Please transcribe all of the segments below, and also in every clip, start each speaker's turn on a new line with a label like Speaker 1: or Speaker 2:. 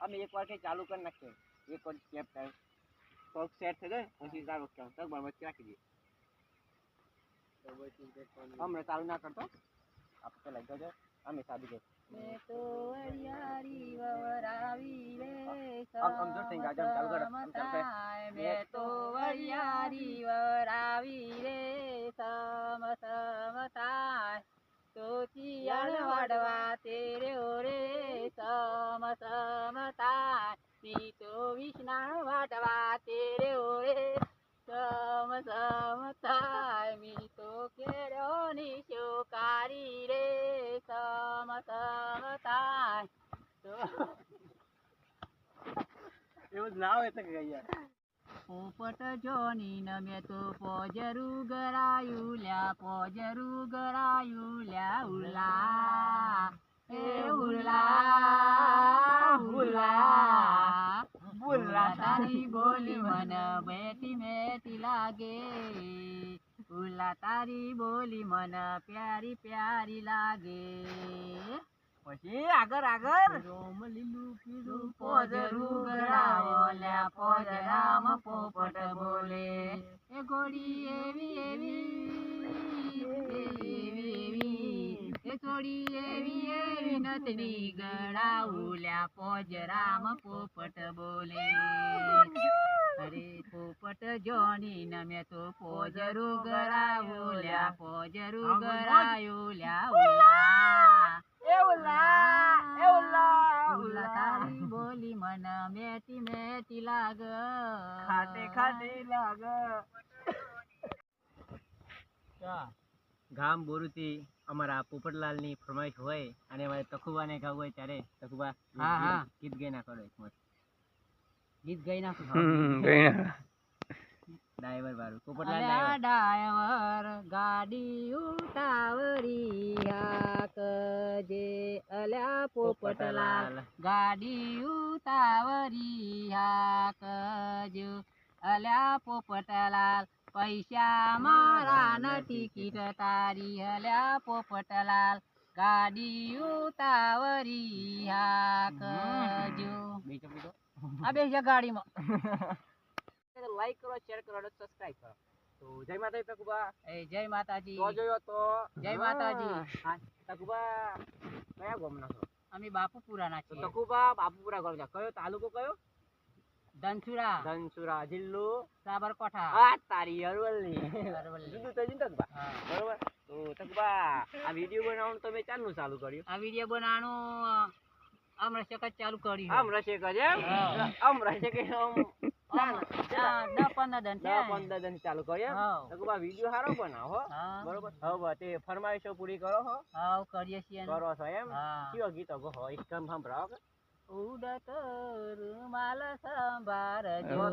Speaker 1: અમે એક વાર ચાલુ કરી નાખીએ. એક વાર સ્ટેપ થાય. પગ સેટ થઈ જાય પછી ચાલુ કેમ તો બરાબર રાખી દઈએ. હમણાં ચાલુ ના કરતો. આપણે તો લઈ જજો અમે સાબી જઈએ
Speaker 2: મેં તો વરિયાળી વવરાવી રે
Speaker 1: આમ- જો થઈ ગયા, ચાલુ કરો. આમ ચાલુ કરે.
Speaker 2: મેં તો વરિયાળી વવરાવી રે ચિયાણ તેરે ઓરે સમ સમતા પીતો તો વાટવા તેરે ઓરે સમ સમતા મીતો કેળો ની શોકારી રે સમ સમતા
Speaker 1: એવું જ ના હોય તો કઈ યાર.
Speaker 2: પોપટ જોની ન મેં તો પોજરું ગરાયું લ્યા પોજરું ગરાયું લ્યા ઉલા તારી બોલી મન બેટી મેટી લાગે. ઉલા તારી બોલી મન પ્યારી પ્યારી લાગે.
Speaker 1: પછી આગળ આગળ.
Speaker 2: રોમ લીલું પીળું પોજરું ગરાવો લ્યા પોજરામ પોપટ બોલે એ ઘોડી એવી એવી. એવી એવી. એ છોડી એવી એવી નતની ગળાવું લ્યા પોજરામ પોપટ બોલે. અરે પોપટ જોની ન મેં તો પોજરું ગરાવું લ્યા પોજરું ગરાયું લ્યા ઉલા
Speaker 1: એ ઉલા એ ઉલા
Speaker 2: ઉલા તારી બોલી મન મેતી મેતી લાગ.
Speaker 1: ખાટે ખાટે લાગ. ગામ બોરુથી અમારા પોપટલાલની ફરમાઈશ હોય અને અમારે તખુબાને ગાવું હોય ત્યારે તખુબા
Speaker 2: હા, હા.
Speaker 1: ગીત ગઈ નાખો એક મસ્ત
Speaker 2: ગીત ગઈ નાખું.
Speaker 1: ડ્રાઈવર વાળું. પોપટલાલ ડ્રાઈવર
Speaker 2: ડાયવર ગાડી ઉતાવરી હાકજે અલ્યા પોપટલાલ. ગાડી ઉતાવરી હાકજો અલ્યા પોપટલાલ. પૈસા મારા ન ટિકિટ તારી હલ્યા પોપટલાલ. ગાડી ઉતાવરી હાકજો આ બે છે ગાડીમાં.
Speaker 1: લાઈક કરો શેર કરો અને સબસ્ક્રાઇબ કરો. તો જય માતાજી તકુબા.
Speaker 2: એ જય માતાજી.
Speaker 1: તો જોયો તો.
Speaker 2: જય માતાજી.
Speaker 1: હા તકુબા કયા ગામના છો?
Speaker 2: અમે બાપુપુરાના છીએ.
Speaker 1: તકુબા બાપુપુરા ગામ કયો તાલુકો કયો?
Speaker 2: ધનસુરા.
Speaker 1: ધનસુરા જિલ્લો.
Speaker 2: સાબરકાંઠા.
Speaker 1: આ તારી અરવલ્લી.
Speaker 2: અરવલ્લી.
Speaker 1: જુદું તો જુદું
Speaker 2: બા.
Speaker 1: બરોબર? તો તકબા આ વિડિયો બનાવવાનું તમે ચાલુ ચાલુ કર્યું?
Speaker 2: આ વિડિયો બનાવવાનું આમ રસક જ ચાલુ કર્યું.
Speaker 1: આમ કરે એમ. આમ ચાલુ વીડિયો સારો બનાવો બરોબર? હવે તે ફરમાઈશો પૂરી કરો હો.
Speaker 2: કરીએ છીએ
Speaker 1: કરો છો એમ? કયો ગીતો ગો હો સંભળાવો કે
Speaker 2: માલ
Speaker 1: સંભાર
Speaker 2: જો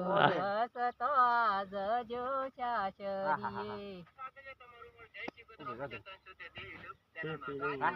Speaker 2: તો આજ જો સાસરીએ
Speaker 1: હા